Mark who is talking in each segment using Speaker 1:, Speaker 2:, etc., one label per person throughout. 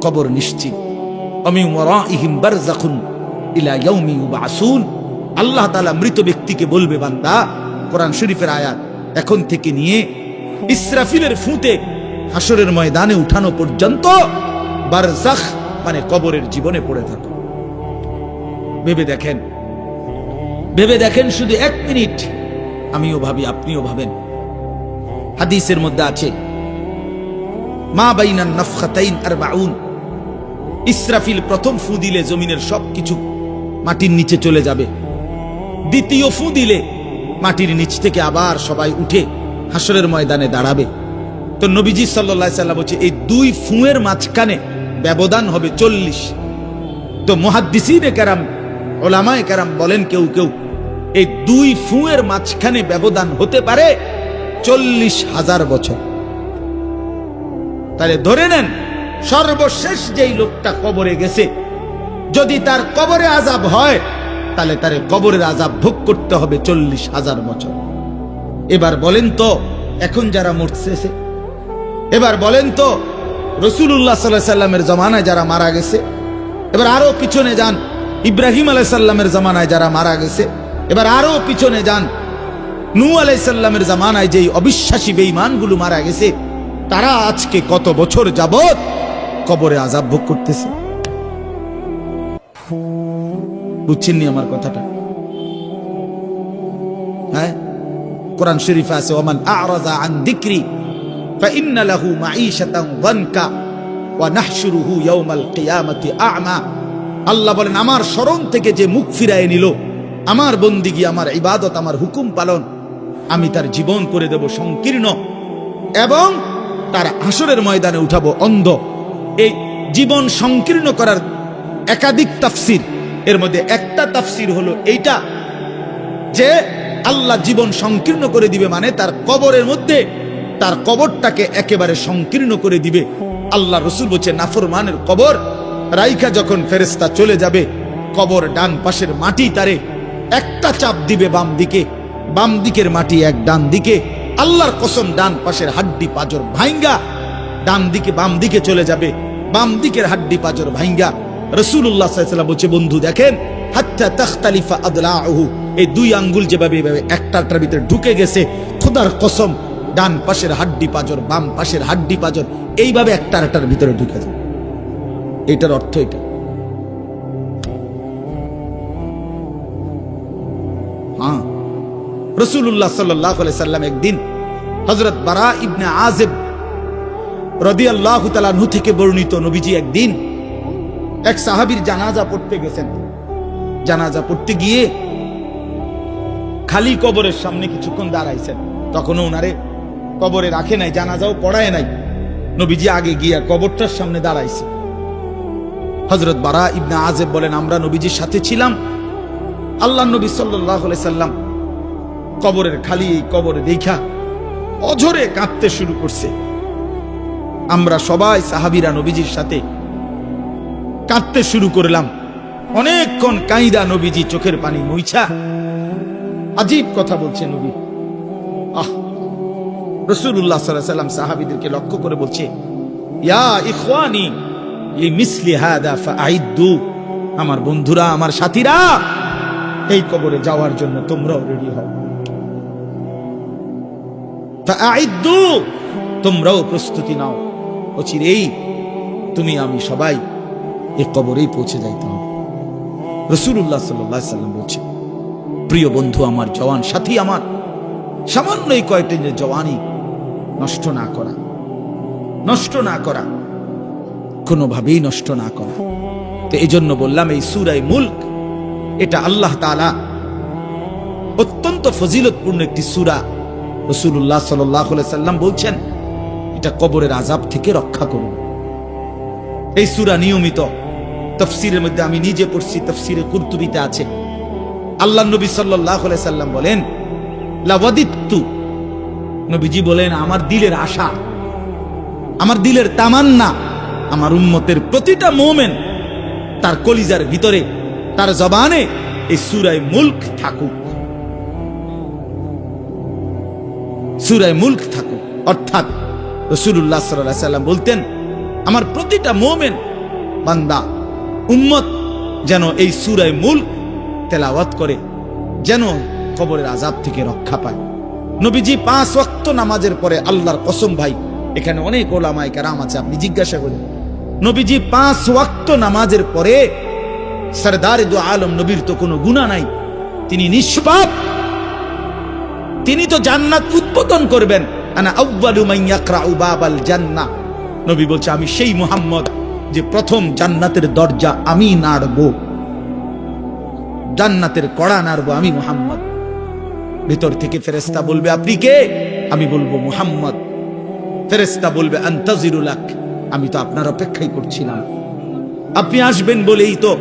Speaker 1: কবর নিশ্চিত। আল্লাহ তাআলা মৃত ব্যক্তিকে বলবে, বান্দা, কোরআন শরীফের আয়াত এখন থেকে নিয়ে ইসরাফিলের ফুঁতে হাসরের ময়দানে উঠানো পর্যন্ত বারজাখ মানে কবরের জীবনে পড়ে থাকো। ভেবে দেখেন। ভেবে দেখেন শুধু এক মিনিট। আমিও ভাবি, আপনিও ভাবেন। হাদিসের মধ্যে আছে, মা বাইনান নফখাতাইন আর বাউন ইসরাফিল প্রথম ফু দিলে জমিনের সবকিছু মাটির নিচে চলে যাবে। দ্বিতীয় ফু দিলে মাটির নিচ থেকে আবার সবাই উঠে হাসরের ময়দানে দাঁড়াবে। তো নবীজি সাল্লাহ সাল্লাম বলছে, এই দুই ফুঁয়ের মাঝখানে ব্যবধান হবে চল্লিশ। তো মহাদ্দিসিনে কারাম ওলামায় কারাম বলেন কেউ কেউ, এই দুই ফুঁয়ের মাঝখানে ব্যবধান হতে পারে চল্লিশ হাজার বছর। তাহলে ধরে নেন সর্বশেষ যেই লোকটা কবরে গেছে, যদি তার কবরে আজাব হয়, তাহলে তার কবরের আজাব ভোগ করতে হবে চল্লিশ হাজার বছর। এবার বলেন তো, এখন যারা মরতেছে এবার বলেন তো রসুল্লাহ সাল্লাহ সাল্লামের জমানায় যারা মারা গেছে, এবার আরও পিছনে যান, ইব্রাহিম আলাইসাল্লামের জমানায় যারা মারা গেছে, এবার আরও পিছনে যান, নু আলাইসাল্লামের জামানায় যেই অবিশ্বাসী বেঈমানগুলো মারা গেছে, তারা আজকে কত বছর যাবত কবরে আজাব ভোগ করতেছে বুঝছেননি আমার কথাটা হ্যাঁ কোরআন শরীফে আছে ওমান আরাজা আন দিকরি فإن له معيشة ضنكا ونحشره يوم القيامة أعمى আল্লাহ বলেন আমার স্মরণ থেকে যে মুখ ফিরায় নিল আমার বন্দিগি আমার ইবাদত আমার হুকুম পালন আমি তার জীবন করে দেব সংকীর্ণ এবং তার হাসরের ময়দানে উঠাবো অন্ধ এই জীবন সংকীর্ণ করার একাধিক তাফসির। এর মধ্যে একটা তাফসির হলো এইটা যে আল্লাহ জীবন সংকীর্ণ করে দিবে মানে তার কবরের মধ্যে তার কবরটাকে একেবারে সংকীর্ণ করে দিবে। আল্লাহ রসুল বলছে, নাফরমানের কবর, রাইখা যখন ফেরেস্তা চলে যাবে, কবর ডান পাশের মাটি তারে একটা চাপ দিবে বাম দিকে, বাম দিকের মাটি এক ডান দিকে, আল্লাহর কসম ডান পাশের হাড্ডি পাজর ভাইঙ্গা ডান দিকে, বাম দিকে চলে যাবে। বাম দিকের হাড্ডি পাজর ভাইঙ্গা। রসুল্লাহ বলছে, বন্ধু, দেখেন দুই আঙ্গুল যেভাবে ভিতরে ঢুকে গেছে হাড্ডি পাজর এইভাবে ভিতরে ঢুকে এটার অর্থ এটা। হ্যাঁ। রসুল্লাহ সাল্লাহ সাল্লাম একদিন হজরত বারা ইবনে আজেব রদি আল্লাহ থেকে বর্ণিত নবীজি একদিন এক সাহাবীর জানাজা পড়তে গেছেন। জানাজা পড়তে গিয়ে খালি কবরের সামনে কিছুক্ষণ দাঁড়াইছেন। তখনও ওনারে কবরে রাখে নাই, জানাজাও পড়ায় নাই। নবীজি আগে গিয়া কবরটার সামনে দাঁড়াইছে। হজরত বারা ইবনে আজেব বলেন, আমরা নবীজির সাথে ছিলাম। আল্লাহ নবী সাল্লাহ সাল্লাম কবরের খালি এই কবরে দেখা অঝরে কাঁদতে শুরু করছে। আমরা সবাই সাহাবিরা নবীজির সাথে কাঁদতে শুরু করলাম। অনেকক্ষণ কাইদা নবীজি চোখের পানি মুইছা। আজীব কথা বলছে নবী। আহ রসুল্লাহ সাল্লাহ সাল্লাম সাহাবিদেরকে লক্ষ্য করে বলছে, ইয়া আমার বন্ধুরা, আমার সাথীরা, এই কবরে যাওয়ার জন্য তোমরাও রেডি হও। তোমরাও প্রস্তুতি নাও। অচিরেই তুমি আমি সবাই এই কবরেই পৌঁছে যাইতে হবে রসুল্লাহ সাল্লাহ সাল্লাম বলছে, প্রিয় বন্ধু, আমার জওয়ান সাথী আমার সামান্য এই কয়েকটি যে জওয়ানি নষ্ট না করা, নষ্ট না করা, কোনোভাবেই নষ্ট না করা। তো এই জন্য বললাম, এই সুরাই মুল্ক, এটা আল্লাহ তালা অত্যন্ত ফজিলতপূর্ণ একটি সুরা। রসুল্লাহ সাল্লাহ সাল্লাম বলছেন এটা কবরের আজাব থেকে রক্ষা করবে এই সুরা নিয়মিত তফসিরের মধ্যে আমি নিজে পড়ছি, তফসিরে কুর্তুবিতে আছে। আল্লাহ নবী সাল্লাহ সাল্লাম বলেন, লাওয়াদিত্তু। নবীজি বলেন, আমার দিলের আশা, আমার দিলের তামান্না, আমার উম্মতের প্রতিটা মোমেন তার কলিজার ভিতরে, তার জবানে এই সুরায় মুল্ক থাকুক। সুরায় মুল্ক থাকুক, অর্থাৎ রসুল্লাহ সাল্লাহ সাল্লাম বলতেন, আমার প্রতিটা মোমেন বান্দা, উম্মত যেন এই সুরায় মুল্ক তেলাওয়াত করে, যেন কবরের আজাব থেকে রক্ষা পায়। নবীজি পাঁচ ওয়াক্ত নামাজের পরে আল্লাহর কসম ভাই, এখানে অনেক ওলামায় কারাম আছে, আপনি জিজ্ঞাসা করেন। নবীজি পাঁচ ওয়াক্ত নামাজের পরে সরদার দু আলম নবীর তো কোনো গুণা নাই, তিনি নিষ্পাপ, তিনি তো জান্নাত উদ্বোধন করবেন। নবী বলছে, আমি সেই মুহাম্মদ যে প্রথম জান্নাতের দরজা আমি নাড়বো। জান্নাতের কড়া নাড়বো আমি মুহাম্মদ। ভিতর থেকে ফেরেস্তা বলবে, আপনি কে? আমি বলব, মুহাম্মদ। ফেরেস্তা বলবে আন্তাজিরুলাক আমি তো আপনার অপেক্ষাই করছিলাম। আপনি আসবেন বলেই তো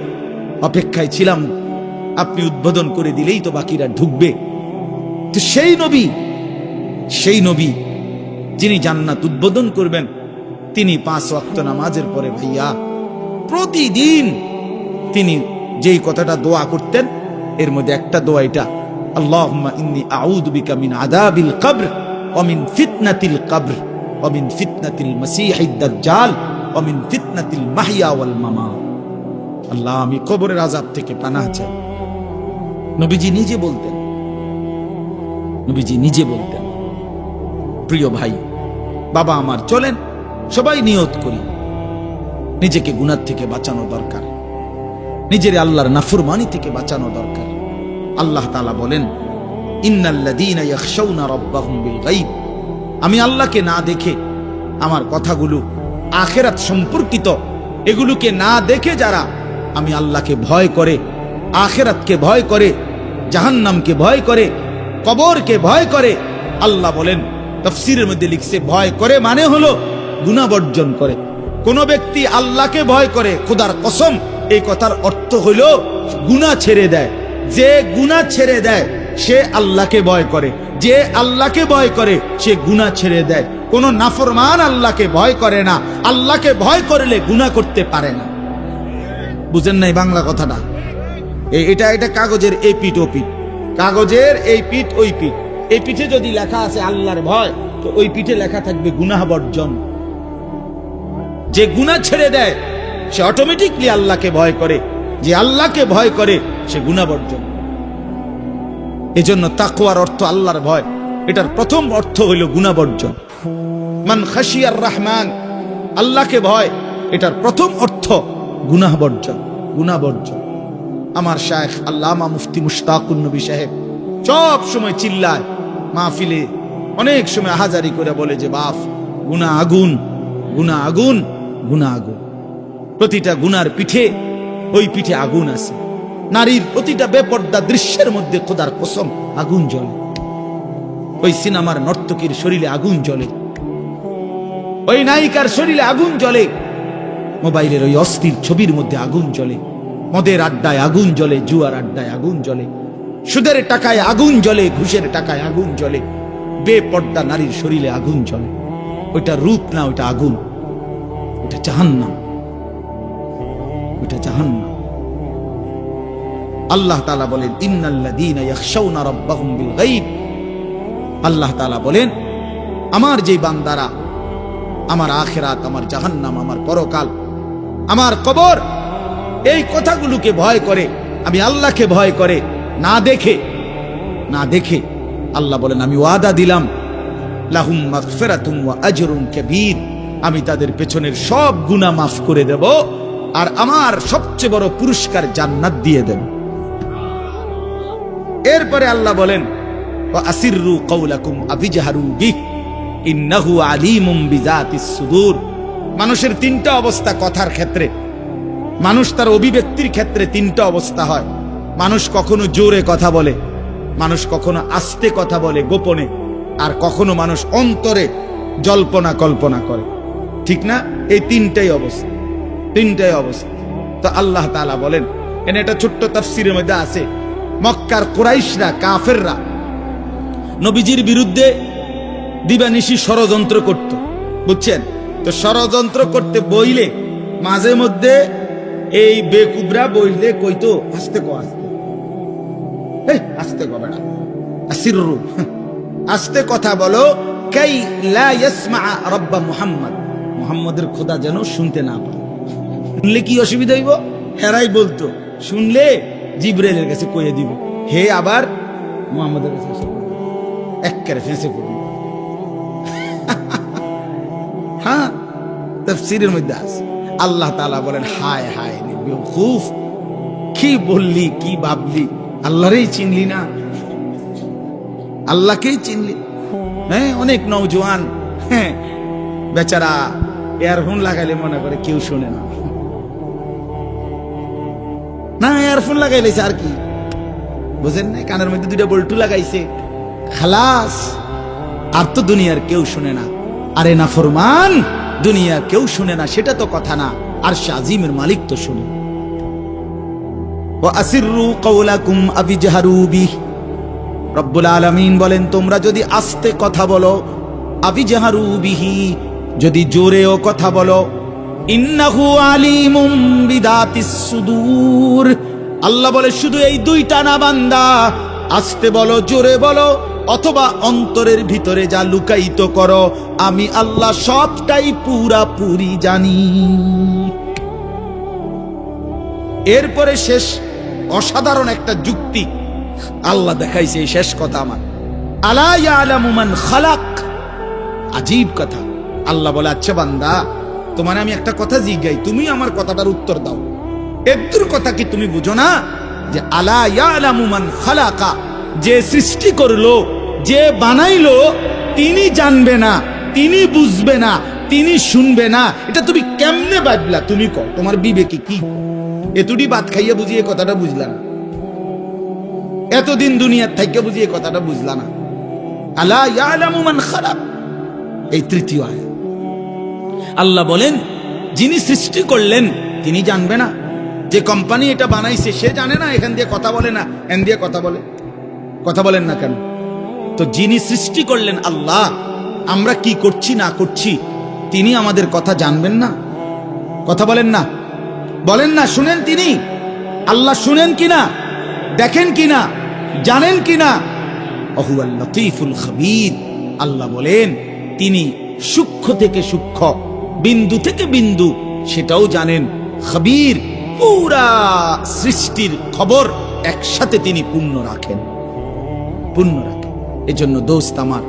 Speaker 1: অপেক্ষায় ছিলাম। আপনি উদ্বোধন করে দিলেই তো বাকিরা ঢুকবে। তো সেই নবী সেই নবী যিনি জান্নাত উদ্বোধন করবেন, তিনি পাঁচ ওয়াক্ত নামাজের পরে ভাইয়া প্রতিদিন তিনি যেই কথাটা দোয়া করতেন, এর মধ্যে একটা দোয়া এটা, আল্লাহুম্মা ইন্নী আউযু বিকা মিন আযাবিল কবর, ওয়া মিন ফিতনাতিল কবর, ওয়া মিন ফিতনাতিল মাসীহিদ দাজ্জাল, ওয়া মিন ফিতনাতিল মাহইয়া ওয়াল আল্লাহ, আমি কবরের আযাব থেকে পানাহ চাই। নবীজি নিজে বলতেন। নবীজি নিজে বলতেন। প্রিয় ভাই, বাবা আমার, চলেন, সবাই নিয়ত করি। নিজেকে গুনার থেকে বাঁচানো দরকার। নিজের আল্লাহর নাফরমানি থেকে বাঁচানো দরকার। আল্লাহ তালা বলেন আমি আল্লাহকে না দেখে আমার কথাগুলো আখেরাত সম্পর্কিত এগুলোকে না দেখে যারা আমি আল্লাহকে ভয় করে, আখেরাতকে ভয় করে, জাহান্নামকে ভয় করে, কবরকে ভয় করে, আল্লাহ বলেন তফসিরের মধ্যে লিখছে, ভয় করে মানে হলো গুণা বর্জন করে। কোন ব্যক্তি আল্লাহকে ভয় করে, খোদার কসম, এই কথার অর্থ হইল গুণা ছেড়ে দেয়। যে গুণা ছেড়ে দেয়, সে আল্লাহকে ভয় করে। যে আল্লাহকে ভয় করে, সে গুণা ছেড়ে দেয়। কোন নাফরমান আল্লাহকে ভয় করে না। আল্লাহকে ভয় করলে গুণা করতে পারে না। বুঝেন নাই বাংলা কথাটা? এটা এটা কাগজের এই পিঠ ও পিঠ। কাগজের এই পিঠ, ওই পিঠ। এই পিঠে যদি লেখা আছে আল্লাহর ভয়, তো ওই পিঠে লেখা থাকবে গুনাহ বর্জন। যে গুনাহ ছেড়ে দেয়, সে অটোমেটিকলি আল্লাহকে ভয় করে। যে আল্লাহকে ভয় করে, সে গুনাহ বর্জন। এজন্য তাকওয়ার অর্থ আল্লাহর ভয়। এটার প্রথম অর্থ হইল গুনাহ বর্জন। মান খাশিয়ার রহমান, আল্লাহকে ভয়, এটার প্রথম অর্থ গুনাহ বর্জন গুনাহ বর্জন। আমার শায়েখ আল্লামা মুফতি মুশতাকুন নবী সাহেব সব সময় চিল্লায় মাহফিলে অনেক সময় হাজারি করে বলে যে, বাপ, গুনা আগুন গুনা আগুন গুনা আগুন। প্রতিটা গুনার পিঠে, ওই পিঠে আগুন আছে। নারীর প্রতিটা বেপর্দা দৃশ্যের মধ্যে খোদার কসম আগুন জ্বলে। ওই সিনেমার নর্তকীর শরীরে আগুন জ্বলে। ওই নায়িকার শরীরে আগুন জ্বলে। মোবাইলের ওই অস্থির ছবির মধ্যে আগুন জ্বলে। মদের আড্ডায় আগুন জ্বলে, জুয়ার আড্ডায় আগুন জ্বলে। সুদের টাকায় আগুন জ্বলে, ঘুষের টাকায় আগুন জ্বলে। বেপর্দা নারীর শরীরে আগুন জ্বলে। ওইটা রূপ না, ওইটা আগুন। ওটা জাহান্নাম। ওইটা জাহান্নাম। আল্লাহ তালা বলেন আল্লাহ তাআলা বলেন, আমার যে বান্দারা, আমার আখেরাত, আমার জাহান্নাম, আমার পরকাল, আমার কবর, এই কথাগুলোকে ভয় করে, আমি আল্লাহকে ভয় করে না দেখে না দেখে আল্লাহ বলেন, আমি ওয়াদা দিলাম, লাহুম মাগফিরাতুম ওয়া আমি তাদের পেছনের সব গুনাহ মাফ করে দেব আর আমার সবচেয়ে বড় পুরস্কার জান্নাত দিয়ে দেব। এরপরে আল্লাহ বলেন আলিমুম মানুষের তিনটা অবস্থা কথার ক্ষেত্রে, মানুষ তার অভিব্যক্তির ক্ষেত্রে তিনটা অবস্থা হয়। মানুষ কখনো জোরে কথা বলে, মানুষ কখনো আস্তে কথা বলে গোপনে, আর কখনো মানুষ অন্তরে জল্পনা কল্পনা করে। ঠিক না? এই তিনটাই অবস্থা তিনটাই অবস্থা। তো আল্লাহ তাআলা বলেন, এনে একটা ছোট্ট তাফসিরের মধ্যে আছে, মক্কার কোরাইশরা, কাফেররা নবীজির বিরুদ্ধে দিবানিশি ষড়যন্ত্র করত। বুঝছেন? তো ষড়যন্ত্র করতে বইলে মাঝে মধ্যে এই বেকুবরা বইলে কইতো, আস্তে কো, আস্তে। এই আস্তে কবে না আসিররু। আস্তে কথা বলো, কাই লা ইয়াসমা রব্বা মুহাম্মদ? মুহাম্মদের খোদা যেন শুনতে না পায়। শুনলে কি অসুবিধা হইব? হেরাই বলতো, শুনলে জিব্রাইলের কাছে কইয়ে দিব। হে আবার মুহাম্মদের কাছে। এক্কারে ফেঁসে পড়বে। হ্যাঁ তফসিরের মধ্যে আছে। আল্লাহ তাআলা বলেন, হায় হায় রে বেওকুফ কি বললি, কি ভাবলি? আল্লাহরেই চিনলি না। আল্লাহকেই চিনলি। হ্যাঁ অনেক নৌজওয়ান হ্যাঁ বেচারা ইয়ারফোন লাগাইলে মনে করে কেউ শোনে না। না, এয়ারফোন লাগাইলেছে আর কি। বুঝেন না কানের মধ্যে দুইটা বল্টু লাগাইছে। খালাস, আর তো দুনিয়ার কেউ শুনে না। আরে না, ফরমান। দুনিয়া কেউ শুনে না, সেটা তো কথা না। আর শাজিমের মালিক তো শুনে। রব্বুল আলামিন বলেন, তোমরা যদি আস্তে কথা বলো, আবিজাহারু বিহি। যদি জোরেও কথা বলো, ইন্নাহু আলিমুম বিদাতিস সুদূর। আল্লাহ বলে, শুধু এই দুইটা না বান্দা, আস্তে বলো, জোরে বলো অথবা অন্তরের ভিতরে যা লুকায়িত করো, আমি আল্লাহ সবটাই পুরাপুরি জানি। এরপরে শেষ অসাধারণ একটা যুক্তি। আল্লাহ দেখাইছে শেষ কথা আমার। আলা ইয়ালামু মান খালাক। আজীব কথা। আল্লাহ বলে আচ্ছা বান্দা, তোমার আমি একটা কথা জিজ্ঞাই, তুমি আমার কথাটার উত্তর দাও। একদুর কথা কি তুমি বুঝো না? যে আলা ইয়ালামু মান খালাকা। যে সৃষ্টি করল, যে বানাইলো, তিনি জানবে না, তিনি বুঝবে না, তিনি শুনবে না। এটা তুমি কেমনে বাজলা তুমি কও, তোমার বিবেকে কি? এতুটি ভাত খাইয়া বুঝিয়ে কথাটা বুঝলা না। এতদিন দুনিয়ার থাইকে বুঝিয়ে কথাটা বুঝলা না। আলা ইয়ালামু মান এই তৃতীয় আয়া আল্লাহ বলেন, যিনি সৃষ্টি করলেন, তিনি জানবে না। যে কোম্পানি এটা বানাইছে, সে জানে না, এখান দিয়ে কথা বলে না এন দিয়ে কথা বলে। কথা বলেন না কেন? তো যিনি সৃষ্টি করলেন আল্লাহ, আমরা কি করছি, না করছি, তিনি আমাদের কথা জানবেন না? কথা বলেন না। বলেন না, শুনেন তিনি। আল্লাহ শুনেন কিনা? দেখেন কিনা? জানেন কিনা? অহুয়াল লতিফুল খবীর। আল্লাহ বলেন, তিনি সূক্ষ্ম থেকে সূক্ষ্ম, বিন্দু থেকে বিন্দু, সেটাও জানেন। খবীর, পুরা সৃষ্টির খবর একসাথে তিনি পূর্ণ রাখেন। পূর্ণ রাখেন এজন্য দোস্ত আমার,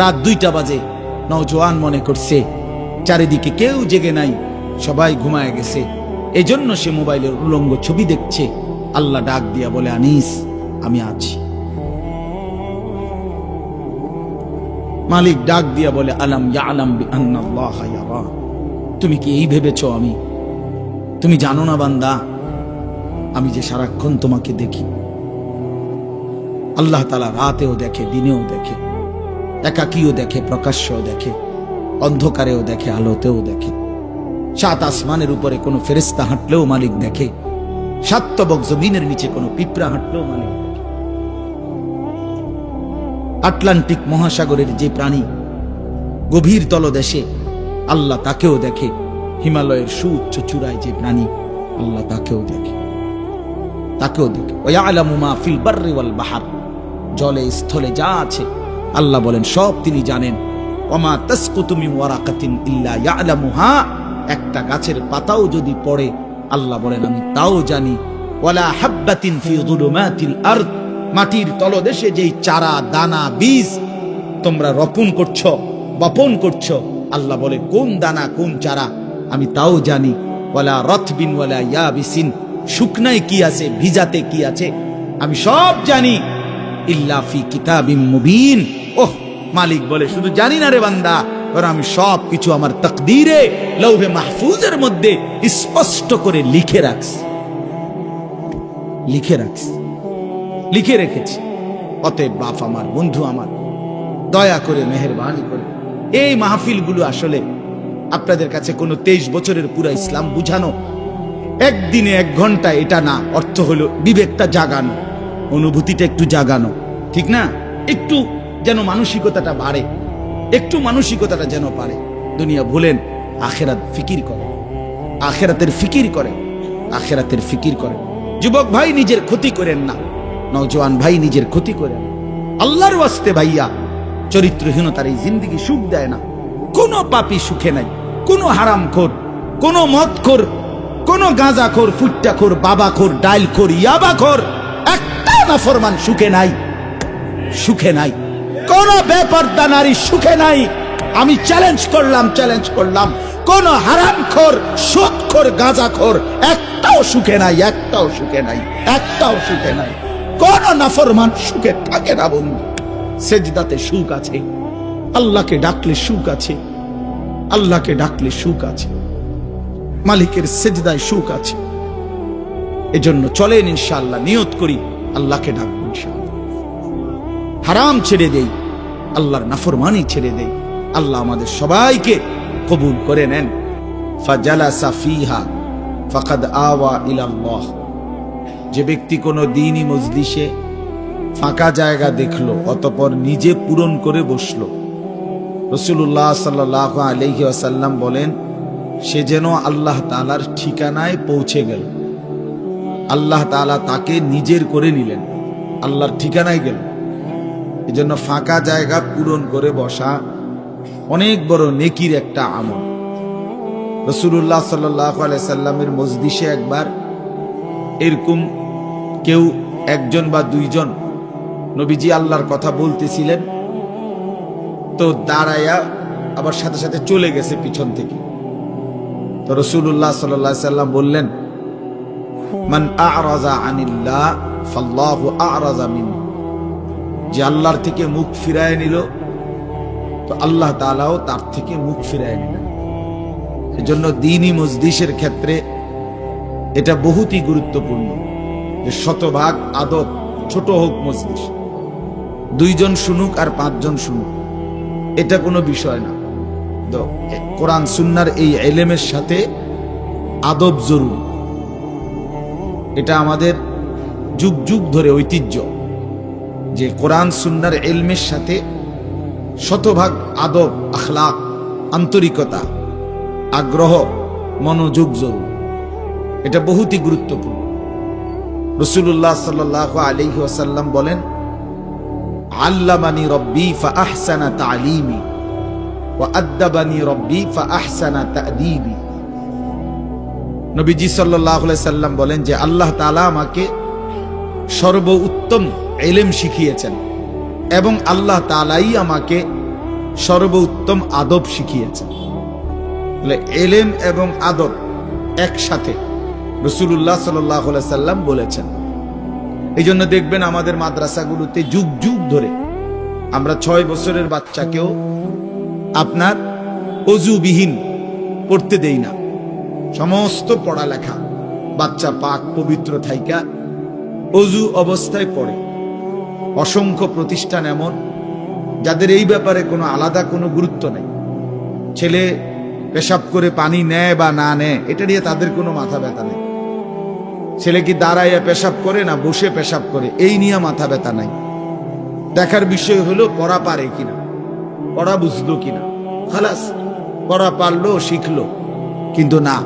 Speaker 1: রাত দুইটা বাজে, নওজোয়ান মনে করছে, চারিদিকে কেউ জেগে নাই, সবাই ঘুমায় গেছে। এজন্য সে মোবাইলের উলঙ্গ ছবি দেখছে, আল্লাহ ডাক দিয়া বলে, আনিস, আমি আছি। মালিক ডাক দিয়া বলে, আলাম ইয়া আলাম তুমি কি এই ভেবেছো আমি? তুমি জানো না বান্দা, আমি যে সারাক্ষণ তোমাকে দেখি। আল্লাহ তালা রাতেও দেখে, দিনেও দেখে, একাকীও দেখে, প্রকাশ্যও দেখে, অন্ধকারেও দেখে, আলোতেও দেখে। সাত আসমানের উপরে কোনো ফেরেস্তা হাঁটলেও মালিক দেখে সাতবক জমিনের নিচে কোনো পিঁপড়া হাঁটলেও মালিক দেখে। আটলান্টিক মহাসাগরের যে প্রাণী গভীর তলদেশে আল্লাহ তাকেও দেখে, হিমালয়ের সুউচ্চ চূড়ায় যে প্রাণী আল্লাহ তাকেও দেখে। তাকেও দেখে। ওয়ালামু মা ফিল বাররি ওয়াল বাহার। জলে, স্থলে যা আছে। আল্লাহ বলেন, সব তিনি জানেন। ওমা তাসকুতু মিন ওয়ারাকাতিন ইল্লা ইয়ালামুহা। একটা গাছের পাতাও যদি পড়ে, আল্লাহ বলেন, আমি তাও জানি। ওয়ালা হাব্বাতিন ফি যুলুমাতিল আরদ। মাটির তলদেশে যেই চারা, দানা, বীজ, তোমরা রোপণ করছ, বপন করছ, আল্লাহ বলে, কোন দানা, কোন চারা, আমি তাও জানি। ওয়ালা রথবিন, ওয়ালা ইয়াবিসিন। শুকনায় কি আছে, ভিজাতে কি আছে, আমি সব জানি। ইল্লা ফি কিতাবিম মুবিন। ওহ, মালিক বলে, শুধু জানি না রে বান্দা, ওরা আমি সব কিছু আমার তকদিরে, লৌহে মাহফুজের মধ্যে স্পষ্ট করে লিখে রাখছি। লিখে রাখছি। লিখে রেখেছি। অতএব বাপ আমার, বন্ধু আমার, দয়া করে, মেহরবানি করে, এই মাহফিলগুলো আসলে আপনাদের কাছে কোনো তেইশ বছরের পুরা ইসলাম বুঝানো, একদিনে এক ঘণ্টা এটা না, অর্থ হলো বিবেকটা জাগানো। অনুভূতিটা একটু জাগানো, ঠিক না? একটু যেন মানসিকতাটা বাড়ে, একটু মানসিকতাটা যেন পারে। দুনিয়া ভুলেন, আখেরাত ফিকির করে আখেরাতের ফিকির করে আখেরাতের ফিকির করে যুবক ভাই নিজের ক্ষতি করেন না, নওজোয়ান ভাই নিজের ক্ষতি করেন আল্লাহর ওয়াস্তে ভাইয়া, চরিত্রহীনতার এই জিন্দিগি সুখ দেয় না। কোনো পাপি সুখে নাই, কোনো হারাম খোর কোনো মদ খোর কোনো গাঁজা খোর ফুট্টা খোর বাবা খোর ডাইল খোর ইয়াবা খোর একটা না ফরমান সুখে নাই? সুখে নাই। কোন নারী সুখে নাই। আমি চ্যালেঞ্জ করলাম চ্যালেঞ্জ করলাম। কোন একটাও সুখে নাই, একটাও সুখে নাই, একটাও সুখে নাই। কোন নাফরমান সুখে থাকে না বন্ধু। সেজদাতে সুখ আছে। আল্লাহকে ডাকলে সুখ আছে। আল্লাহকে ডাকলে সুখ আছে। মালিকের সেজদায় সুখ আছে। এজন্য চলেন নিয়ত করি। আল্লাহকে ডাকবো হারাম ছেড়ে দেই, আল্লাহর নাফরমানি ছেড়ে দেই, আল্লাহ আমাদের সবাইকে কবুল করে নেন। যে ব্যক্তি কোনো দিনই মজলিসে ফাঁকা জায়গা দেখল, অতপর নিজে পূরণ করে বসল। রসুল্লাহ সাল্লাহ আলহি আসাল্লাম বলেন, সে যেন আল্লাহ তালার ঠিকানায় পৌঁছে গেল। আল্লাহ তালা তাকে নিজের করে নিলেন। আল্লাহর ঠিকানায় গেল। এজন্য ফাঁকা জায়গা পূরণ করে বসা অনেক বড় নেকির একটা আমল। রসুল্লাহ সাল্লাহ সাল্লামের মজদিসে একবার এরকম কেউ একজন বা দুইজন নবীজি আল্লাহর কথা বলতেছিলেন। তো দাঁড়াইয়া আবার সাথে সাথে চলে গেছে পিছন থেকে। তো রসুল্লাহ সাল্লাহ সাল্লাম বললেন মান আরাজা ফাল্লাহু আরাজা মিনহু। যে আল্লাহর থেকে মুখ ফিরায় নিল, তো আল্লাহ তালাও তার থেকে মুখ ফিরায় এজন্য দিনই ক্ষেত্রে এটা বহুতই গুরুত্বপূর্ণ যে শতভাগ আদব ছোট হোক মজলিস। দুইজন শুনুক আর পাঁচজন শুনুক, এটা কোনো বিষয় না। কোরআন সুন্নার এই এলেমের সাথে আদব জরুরি। এটা আমাদের যুগ যুগ ধরে ঐতিহ্য যে কোরআন সুন্নার এলমের সাথে শতভাগ আদব, আখলাক, আন্তরিকতা, আগ্রহ, মনোযোগ জরুর এটা বহুতই গুরুত্বপূর্ণ। রসুল্লাহ সাল্লাহ আলহি আসাল্লাম বলেন, আল্লামানি রব্বি ফা আহসানা তালিমি ও আদাবানি রব্বি ফা আহসানা তাদিবি নবীজি সাল্লাহ সাল্লাম বলেন যে আল্লাহ তালা আমাকে সর্ব উত্তম এলেম শিখিয়েছেন এবং আল্লাহ তালাই আমাকে সর্বোত্তম আদব শিখিয়েছেন। এলেম এবং আদব একসাথে রসুল্লাহ সাল্লাহ সাল্লাম বলেছেন। এই জন্য দেখবেন আমাদের মাদ্রাসাগুলোতে যুগ যুগ ধরে আমরা ছয় বছরের বাচ্চাকেও আপনার অজুবিহীন পড়তে দেই না। সমস্ত পড়ালেখা বাচ্চা পাক পবিত্র থাইকা অজু অবস্থায় পড়ে। অসংখ্য প্রতিষ্ঠান এমন, যাদের এই ব্যাপারে কোনো আলাদা কোনো গুরুত্ব নেই। ছেলে পেশাব করে পানি নেয় বা না নেয়, এটা নিয়ে তাদের কোনো মাথা ব্যথা নেই। ছেলে কি দাঁড়াইয়া পেশাব করে না বসে পেশাব করে, এই নিয়ে মাথা ব্যথা নাই। দেখার বিষয় হলো, পড়া পারে কিনা, পড়া বুঝলো কিনা। খালাস, পড়া পারল, শিখলো, কিন্তু না।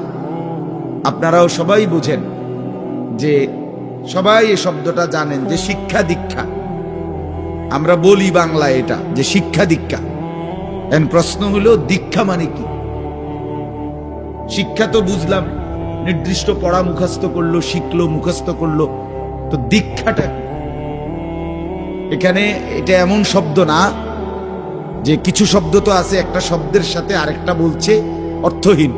Speaker 1: আপনারাও সবাই বুঝেন যে সবাই এই শব্দটা জানেন যে শিক্ষা দীক্ষা। আমরা বলি বাংলা এটা, যে শিক্ষা দীক্ষা। এন প্রশ্ন হলো, দীক্ষা মানে কি? শিক্ষা তো বুঝলাম, নির্দিষ্ট পড়া মুখস্থ করল, শিখলো, মুখস্থ করল, তো দীক্ষাটা এখানে এটা এমন শব্দ না যে কিছু শব্দ তো আছে, একটা শব্দের সাথে আরেকটা বলছে অর্থহীন।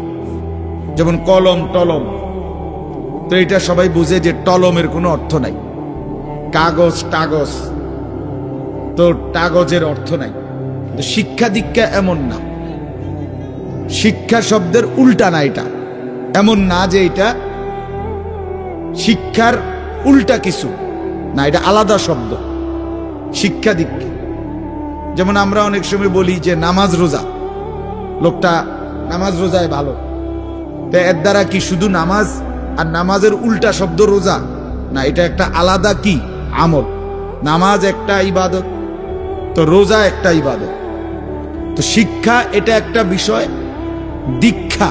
Speaker 1: যেমন কলম, টলম। তো এটা সবাই বুঝে যে টলমের কোনো অর্থ নাই। কাগজ, টাগজ। তো টাগজের অর্থ নাই। শিক্ষা দীক্ষা এমন না। শিক্ষা শব্দের উল্টা না এটা। এমন না যে এটা শিক্ষার উল্টা কিছু না, এটা আলাদা শব্দ। শিক্ষা দীক্ষা। যেমন আমরা অনেক সময় বলি যে নামাজ রোজা। লোকটা নামাজ রোজায় ভালো। তো এর দ্বারা কি শুধু নামাজ আর নামাজের উল্টা শব্দ রোজা? না, এটা একটা আলাদা কি? আমল। নামাজ একটা ইবাদত, তো রোজা একটা ইবাদত। তো শিক্ষা এটা একটা বিষয়, দীক্ষা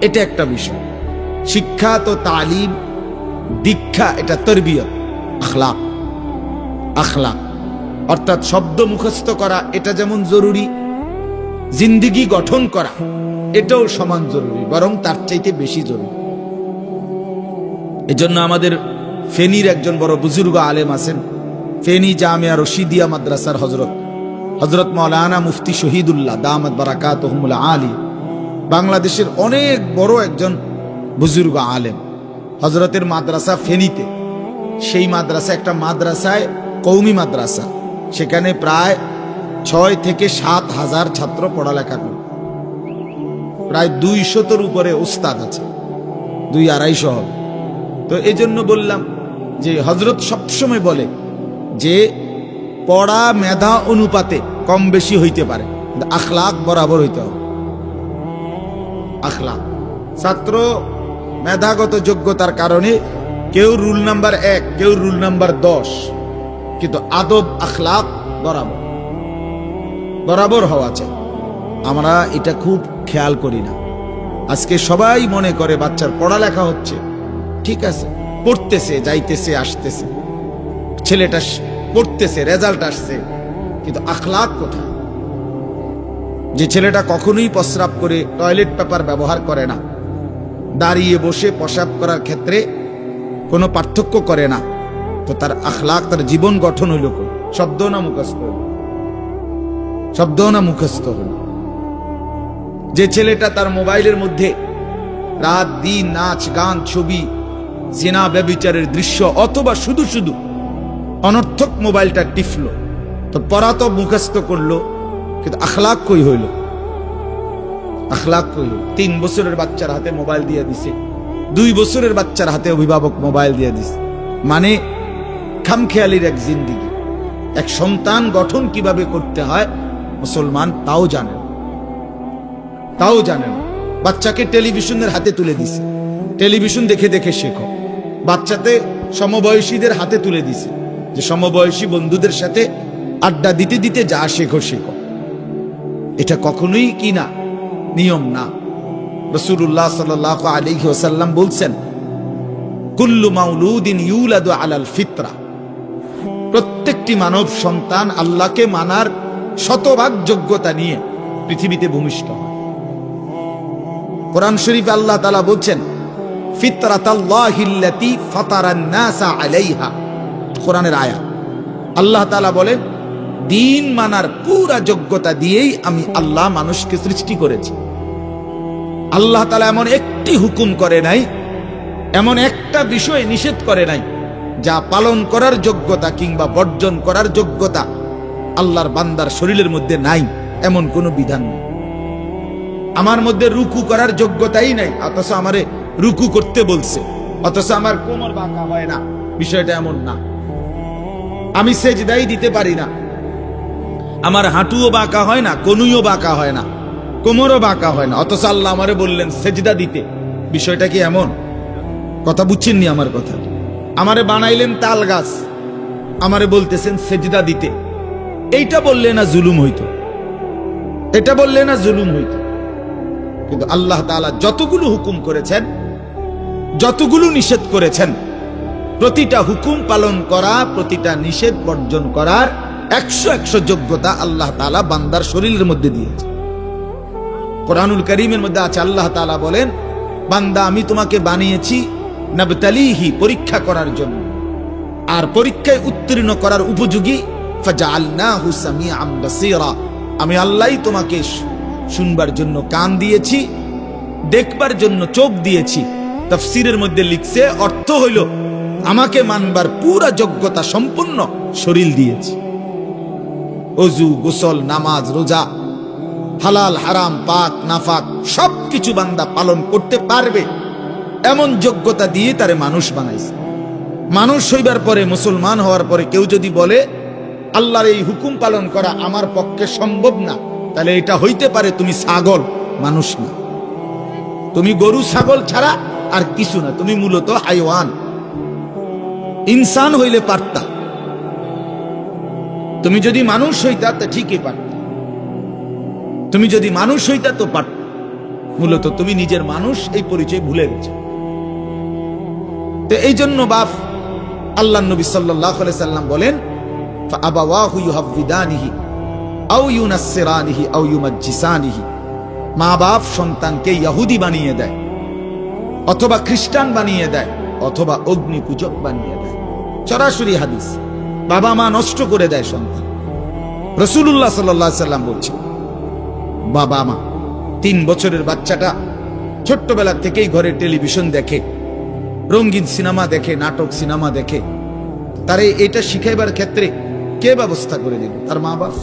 Speaker 1: এটা একটা বিষয়। শিক্ষা তো তালিম, দীক্ষা এটা তরবিয়ত, আখলাক আখলাক। অর্থাৎ শব্দ মুখস্থ করা এটা যেমন জরুরি, জিন্দিগি গঠন করা এটাও সমান জরুরি, বরং তার চাইতে বেশি জরুরি। এজন্য আমাদের ফেনীর একজন বড় বুজুর্গ আলেম আছেন, ফেনী জামিয়া রশিদিয়া মাদ্রাসার হজরত হজরত মৌলানা মুফতি শহীদুল্লাহ দামদ বারাকাত আলী, বাংলাদেশের অনেক বড় একজন বুজুর্গ আলেম। হজরতের মাদ্রাসা ফেনীতে, সেই মাদ্রাসা একটা মাদ্রাসায় কৌমি মাদ্রাসা, সেখানে প্রায় ছয় থেকে সাত হাজার ছাত্র পড়ালেখা করে প্রায় দুই শতর উপরে উস্তাদ আছে। দুই আড়াইশো হবে। তো এই জন্য বললাম যে হজরত সবসময় বলে যে পড়া, মেধা, অনুপাতে কম বেশি হইতে পারে। আখলাক বরাবর হইতে হবে। আখলাক। ছাত্র, মেধাগত যোগ্যতার কারণে কেউ রুল নাম্বার এক, কেউ রুল নাম্বার দশ, কিন্তু আদব, আখলাক বরাবর। বরাবর হওয়া চাই। আমরা এটা খুব খেয়াল করি না। আজকে সবাই মনে করে বাচ্চার পড়ালেখা হচ্ছে। ঠিক আছে, পড়তেছে, যাইতেছে, আসতেছে। ছেলেটা পড়তেছে, রেজাল্ট আসছে, কিন্তু আখলাক কোথায়? যে ছেলেটা কখনোই প্রস্রাব করে টয়লেট পেপার ব্যবহার করে না। দাঁড়িয়ে বসে প্রসাব করার ক্ষেত্রে কোনো পার্থক্য করে না। তো তার আখলাক, তার জীবন গঠন হইল শব্দ না মুখস্থ? হইল শব্দ না মুখস্থ হইল? যে ছেলেটা তার মোবাইলের মধ্যে রাত, দিন, নাচ, গান, ছবি, জেনা, ব্যবিচারের দৃশ্য অথবা শুধু শুধু অনর্থক মোবাইলটা টিফলো তো পড়া তো মুখস্থ করল, কিন্তু আখলাক কই হইল? আখলাক কই হইল? তিন বছরের বাচ্চার হাতে মোবাইল দিয়ে দিছে, দুই বছরের বাচ্চার হাতে অভিভাবক মোবাইল দিয়ে দিছে। মানে খামখেয়ালির এক জিন্দিগি, এক সন্তান গঠন কীভাবে করতে হয়, মুসলমান তাও জানেন তাও জানেন বাচ্চাকে টেলিভিশনের হাতে তুলে দিছে। টেলিভিশন দেখে দেখে শেখো। বাচ্চাতে সমবয়সীদের হাতে তুলে দিছে যে সমবয়সী বন্ধুদের সাথে আড্ডা দিতে দিতে যা শেখো শেখো। এটা কখনোই কি না? নিয়ম না। রসুল্লাহ সাল আলিহি ওসাল্লাম বলছেন, কুল্লু মাউলুদিন ইউলাদু আলাল ফিতরা। প্রত্যেকটি মানব সন্তান আল্লাহকে মানার শতভাগ যোগ্যতা নিয়ে পৃথিবীতে ভূমিষ্ঠ হয়। কোরআন শরীফ আল্লাহ তালা বলছেন, ফিতরাতাল্লাহিল্লাতি ফাতারান নাসা আলাইহা। কোরআনের আয়া আল্লাহ তাআলা বলেন, দিন মানার পুরা যোগ্যতা দিয়েই আমি আল্লাহ মানুষকে সৃষ্টি করেছি। আল্লাহ তাআলা এমন একটি হুকুম করে নাই, এমন একটা বিষয় নিষেধ করে নাই, যা পালন করার যোগ্যতা কিংবা বর্জন করার যোগ্যতা আল্লাহর বান্দার শরীরের মধ্যে নাই, এমন কোনো বিধান নেই। আমার মধ্যে রুকু করার যোগ্যতাই নাই। অথচ আমারে রুকু করতে বলছে। অথচ আমার কোমর বাঁকা হয় না। বিষয়টা এমন না। আমি সেজদাই দিতে পারি না। আমার হাঁটুও বাঁকা হয় না, কনুইও বাঁকা হয় না, কোমরও বাঁকা হয় না। অথচ আল্লাহ আমারে বললেন, সেজদা দিতে। বিষয়টা কি এমন? কথা বুঝছেননি আমার কথা? আমারে বানাইলেন তাল গাছ। আমারে বলতেছেন, সেজদা দিতে। এইটা বললে না জুলুম হইতো। এটা বললে না জুলুম হইতো। কিন্তু আল্লাহ তাআলা যতগুলো হুকুম করেছেন, যতগুলো নিষেধ করেছেন, প্রতিটা হুকুম পালন করা, প্রতিটা নিষেধ বর্জন করার একশো একশো যোগ্যতা আল্লাহ তাআলা বান্দার শরীরের মধ্যে দিয়েছে কোরআনুল করিমের মধ্যে আছে, আল্লাহ তাআলা বলেন, বান্দা, আমি তোমাকে বানিয়েছি নবতালিহি, পরীক্ষা করার জন্য। আর পরীক্ষায় উত্তীর্ণ করার উপযোগী আমি আল্লাহই তোমাকে শুনবার জন্য কান দিয়েছি, দেখবার জন্য চোখ দিয়েছি। তাফসীরের মধ্যে লিখছে, অর্থ হইল, আমাকে মানবার পুরা যোগ্যতা সম্পূর্ণ শরীর দিয়েছি। অজু, গোসল, নামাজ, রোজা, হালাল, হারাম, পাক, নাফাক সব কিছু বান্দা পালন করতে পারবে। এমন যোগ্যতা দিয়ে তারে মানুষ বানাইছে। মানুষ হইবার পরে, মুসলমান হওয়ার পরে কেউ যদি বলে, আল্লাহর এই হুকুম পালন করা আমার পক্ষে সম্ভব না তাহলে এটা হইতে পারে তুমি ছাগল, মানুষ না। তুমি গরু, ছাগল ছাড়া আর কিছু না, তুমি মূলত হাইওয়ান। ইনসান হইলে পারতা। তুমি যদি মানুষ হইতা, তো ঠিকই পারত। তুমি যদি মানুষ হইতা, তো পারত। মূলত তুমি নিজের মানুষ এই পরিচয় ভুলে গেছো। তো এই জন্য বাপ আল্লাহ নবী সাল্লাহ সাল্লাম বলেন আবাওয়াহু ইউহাব্বিদানিহি। আও ইউনাসসিরানিহি, আও ইউমাজ্জিসানিহি। মা বাপ সন্তানকে ইহুদি বানিয়ে দেয়, অথবা খ্রিস্টান বানিয়ে দেয়, অথবা অগ্নি পূজক বানিয়ে দেয়। সরাসরি হাদিস, বাবা মা নষ্ট করে দেয় সন্তান। রসুল্লাহ সাল্লাহ সাল্লাম বাবা মা, তিন বছরের বাচ্চাটা ছোট্টবেলা থেকেই ঘরে টেলিভিশন দেখে, রঙিন সিনেমা দেখে, নাটক সিনেমা দেখে, তারে এটা শিখাইবার ক্ষেত্রে কে ব্যবস্থা করে দিল? তার মা বাপ?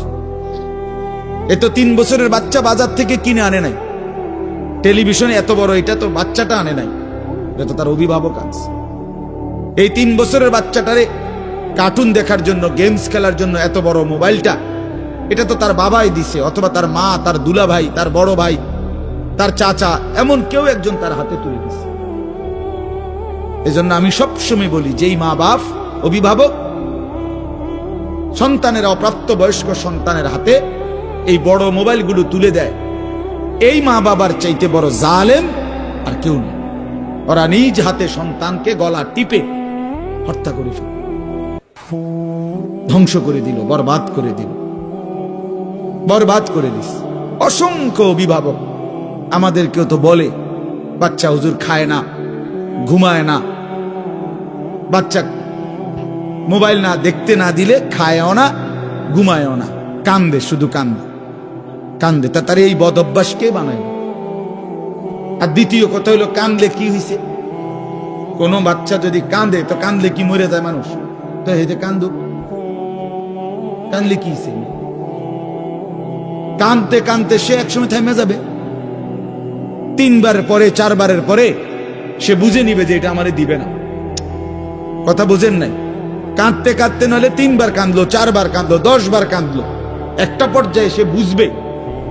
Speaker 1: এ তো তিন বছরের বাচ্চা বাজার থেকে কিনে আনে নাই। টেলিভিশনে এত বড়, এটা তো বাচ্চাটা আনে নাই। এটা তার অভিভাবক আছে। এই তিন বছরের বাচ্চাটারে কার্টুন দেখার জন্য গেমস খেলার জন্য এত বড় মোবাইলটা, এটা তো তার বাবাই দিছে, অথবা তার মা, তার দুলা ভাই তার বড় ভাই, তার চাচা, এমন কেউ একজন তার হাতে তুলে দিছে। এজন্য আমি সবসময় বলি, যেই মা বাপ, অভিভাবক, সন্তানের অপ্রাপ্ত বয়স্ক সন্তানের হাতে এই বড় মোবাইলগুলো তুলে দেয়। এই মা বাবার চাইতে বড় জালেম আর কেউ নেই। ওরা নিজ হাতে সন্তানকে গলা টিপে হত্যা করে ফেলে। ধ্বংস করে দিল, বরবাদ করে দিল। বরবাদ করে দিস। অসংখ্য অভিভাবক আমাদেরকেও তো বলে, বাচ্চা হুজুর খায় না, ঘুমায় না। বাচ্চা মোবাইল না দেখতে না দিলে খায়ও না, ঘুমায়ও না। কান্দে, শুধু কান্দে। কান্দে। তা তার এই বদ অভ্যাস কে বানায় আর দ্বিতীয় কথা হলো কান্দলে কি হয়েছে কোনো বাচ্চা যদি কান্দে, তো কান্দলে কি মরে যায় মানুষ? তো যে কান্দু কান্দলে কি হয়েছে কানতে কানতে সে একসময় থেমে যাবে। তিনবার পরে, চারবারের পরে সে বুঝে নিবে যে এটা আমারে দিবে না। কথা বুঝেন নাই? কাঁদতে কাঁদতে নাহলে তিনবার কাঁদলো, চারবার কাঁদলো দশ বার কাঁদলো। একটা পর্যায়ে সে বুঝবে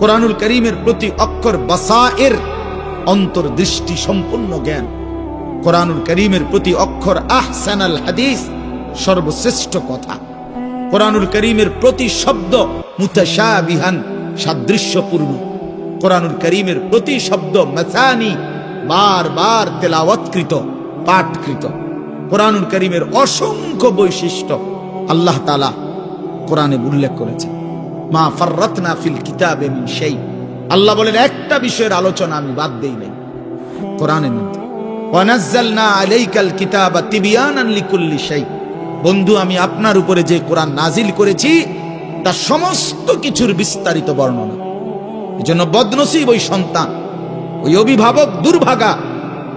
Speaker 1: কোরআনুল করিমের প্রতি অক্ষর বাসায়ের অন্তর্দৃষ্টি সম্পূর্ণ জ্ঞান। কোরআনুল করিমের প্রতি অক্ষর আহসানাল হাদিস সর্বশ্রেষ্ঠ কথা। কোরআনুল করিমের প্রতি শব্দ মুতাশাবিহান, সাদৃশ্যপূর্ণ। কোরআনুল করিমের প্রতি শব্দ মাসানি, বারবার তেলাওয়াতকৃত, পাঠকৃত। কোরআনুল করিমের অসংখ্য বৈশিষ্ট্য আল্লাহ তালা কোরআনে উল্লেখ করেছে মা ফাররাতনা ফিল কিতাবে মিন সেই আল্লাহ বলেন, একটা বিষয়ের আলোচনা আমি বাদ দেই নাই। কোরআনের মধ্যে, ওয়ানাজ্জালনা আলাইকাল কিতাবা তিবিয়ানান লিকুল্লি শাই। বন্ধু, আমি আপনার উপরে যে কোরআন নাজিল করেছি, তা সমস্ত কিছুর বিস্তারিত বর্ণনা। এজন্য বদনসিব ওই সন্তান, ওই অভিভাবক দুর্ভাগা,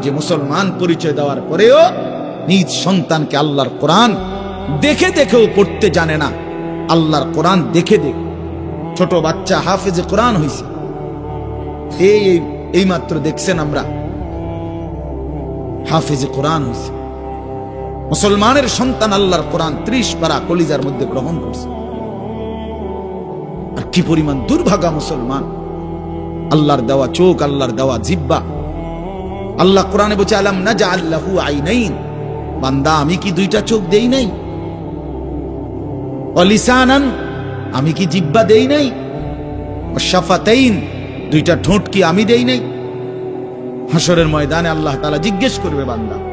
Speaker 1: যে মুসলমান পরিচয় দেওয়ার পরেও নিজ সন্তানকে আল্লাহর কোরআন দেখে দেখেও পড়তে জানে না। আল্লাহর কোরআন দেখে দেখে। ছোট বাচ্চা হাফেজে কোরআন হইছে। এই, এই- মাত্র দেখছেন আমরা। হাফেজে কোরআন হইছে। মুসলমানের সন্তান আল্লাহর কোরআন ত্রিশ পারা কলিজার মধ্যে গ্রহণ করছে। আর কি পরিমাণ দুর্ভাগা মুসলমান। আল্লাহর দেওয়া চোখ, আল্লাহর দেওয়া জিব্বা আল্লাহ কোরআনে বলছে, আলাম না যা আল্লাহু আইনাইন? বান্দা, আমি কি দুইটা চোখ দেই নাই? অলিসানান আমি কি জিব্বা দেই নাই? সাফাতেইন দুইটা ঠোঁট কি আমি দেই নাই? হাসরের ময়দানে আল্লাহ তালা জিজ্ঞেস করবে বান্দা